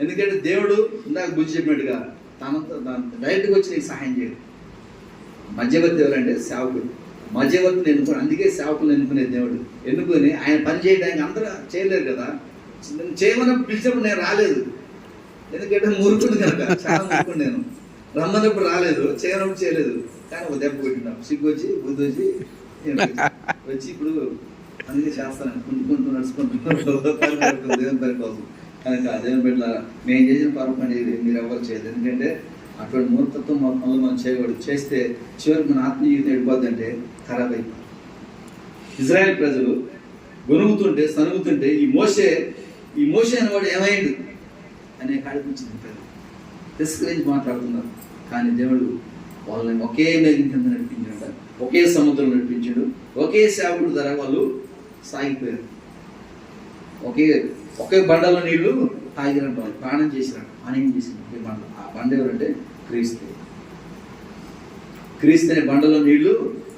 ఎందుకంటే దేవుడు ఇందాక బుద్ధి చెప్పినట్టుగా తనతో డైరెక్ట్గా వచ్చి నీకు సహాయం చేయడు. మధ్యవర్తి ఎవరంటే సేవకుడు. మధ్యవర్తిని ఎన్నుకుని అందుకే సేవకులు ఎన్నుకునే దేవుడు. ఎన్నుకొని ఆయన పని చేయడానికి అందరూ చేయలేరు కదా. చేయమని పిలిచినప్పుడు నేను రాలేదు. ఎందుకంటే మురుకుడు కనుక. చాలా మురుకుడు నేను. రమ్మన్నప్పుడు రాలేదు. చేయనప్పుడు చేయలేదు. కానీ ఒక దెబ్బ కొట్టినాం సిగ్గు వచ్చి బుద్ధి వచ్చి వచ్చి ఇప్పుడు అందుకే చేస్తాను కొనుక్కుంటూ నడుచుకుంటూ దేవుని పని కోసం కనుక దేవుని బిడ్డ మేము చేసిన పొరపాటు అనేది మీరు ఎవరు చేయదు ఎందుకంటే అటువంటి మూర్ఖత్వం మొత్తంలో మనం చేయకూడదు. చేస్తే చివరికి మన ఆత్మీయత జీవితం ఖరాబ్ అయిపోతుంది. ఇజ్రాయెల్ ప్రజలు గొనుగుతుంటే సనుగుతుంటే ఈ మోసే ఈ మోసే అనేవాడు ఏమైంది అనే కాడిపించింది ప్రజలు. తిరస్కరించి మాట్లాడుతున్నారు. కానీ దేవుడు వాళ్ళని ఒకే మేఘం కింద నడిపించాడు. ఒకే సముద్రం నడిపించాడు. ఒకే సేవకుడు ధర వాళ్ళు సాగిపోయారు. ఒకే ఒకే బండలో నీళ్ళు తాగిరంట వాళ్ళు ప్రాణం చేసినట్టు పానీయం చేసింది ఒకే బండ ఆ బండ ఎవరంటే క్రీస్తు. క్రీస్తు అనే బండలో నీళ్ళు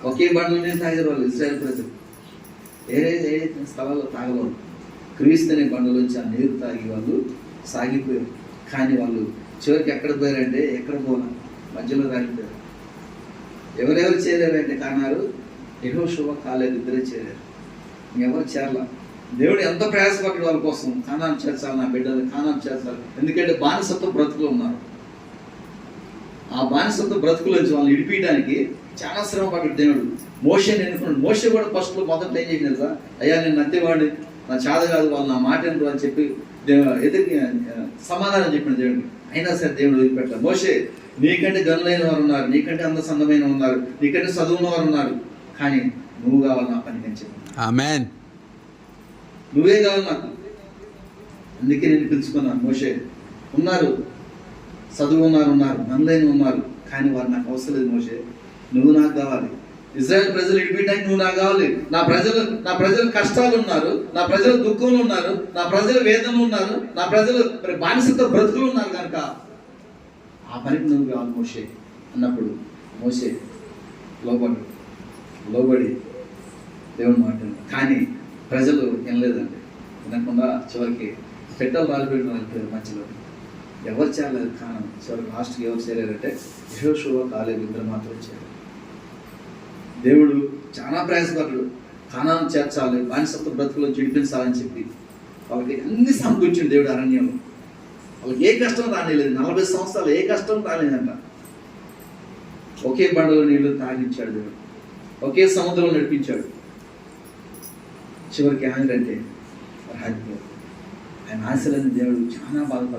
ఒకే బండలో నీళ్ళు తాగారు వాళ్ళు ఇస్రాయల్ ప్రజలు. వేరే ఏ స్థలాల్లో తాగలేరు. క్రీస్తు అనే బండలోంచి ఆ నీరు తాగి వాళ్ళు సాగిపోయారు. కానీ వాళ్ళు చివరికి ఎక్కడ పోయారంటే ఎక్కడ పోనా మధ్యలో రాగిపోయారు ఎవరెవరు చేరారంటే కానారు ఎహో శుభ కాలేదు ఇద్దరే చేరారు. ఎవరు చేరలా? దేవుడు ఎంత ప్రయాసపడ్డాడు వాళ్ళ కోసం. కానాం చేర్చాలి నా బిడ్డలు కానాం చేర్చాలి. ఎందుకంటే బానిసత్వ బ్రతుకులు ఉన్నారు. ఆ బానిసత్వ బ్రతుకులోంచి వాళ్ళని ఇడిపించడానికి చాలా శ్రమ పడ్డాడు దేవుడు మోషన్ ఎన్నుకున్నాడు మోస కూడా ఫస్ట్లో మొదట్లో ఏం చేసినారు సార్ అయ్యా నేను నత్తేవాడిని. నా చాద కాదు వాళ్ళు నా మాట ఎన్నుకో అని చెప్పి ఎదురు సమాధానం చెప్పిన దేవుడు. అయినా సరే దేవుడు వదిలిపెట్టాలి మోసే నీకంటే గనులైన వారు ఉన్నారు. నీకంటే అంద సందమైన ఉన్నారు. నీకంటే చదువున్న వారు ఉన్నారు. కానీ నువ్వు కావాలి నా పని అని చెప్పి నువ్వే కావాలి నాకు. అందుకే నేను పిలుచుకున్నాను. మోషే ఉన్నారు. చదువు ఉన్నారు ఉన్నారు మనలైన ఉన్నారు కానీ వారు నాకు అవసరం లేదు మోషే. నువ్వు నాకు కావాలి. ఇజ్రాయెల్ ప్రజలు ఇడిపించడానికి నువ్వు నాకు కావాలి. నా ప్రజలు నా ప్రజలు కష్టాలు ఉన్నారు నా ప్రజలు దుఃఖంలో ఉన్నారు నా ప్రజలు వేదనలు ఉన్నారు నా ప్రజలు మరి బానిసత్వ బ్రతుకులు ఉన్నారు కనుక ఆ పనికి నువ్వు కావాలి మోషే అన్నప్పుడు మోసే లోబడి లోబడి దేవుని మాట కానీ ప్రజలు వినలేదండి వినకుండా చివరికి పెట్టలు రాలిపోయిన వాళ్ళకి మధ్యలో. ఎవరు చేయలేదు కారణం? చివరికి లాస్ట్కి ఎవరు చేయలేదంటే యశోషువ కాలేదు ఇద్దరు మాత్రం చేరారు దేవుడు చాలా ప్రయాసపడ్డాడు. కానాన్ని చేర్చాలి బానిసత్వ బ్రతుకులో చిడిపించాలని చెప్పి. వాళ్ళకి అన్ని సమకూర్చింది దేవుడు అరణ్యంలో. వాళ్ళకి ఏ కష్టం రానిలేదు. నలభై సంవత్సరాలు ఏ కష్టం రాలేదంట. ఒకే బండలో నీళ్ళు తాగించాడు దేవుడు. ఒకే సముద్రం నడిపించాడు. చివరికి ఏమైందంటే రాజకీయం ఆయన ఆశలని దేవుడు చాలా బాధపడుతుంది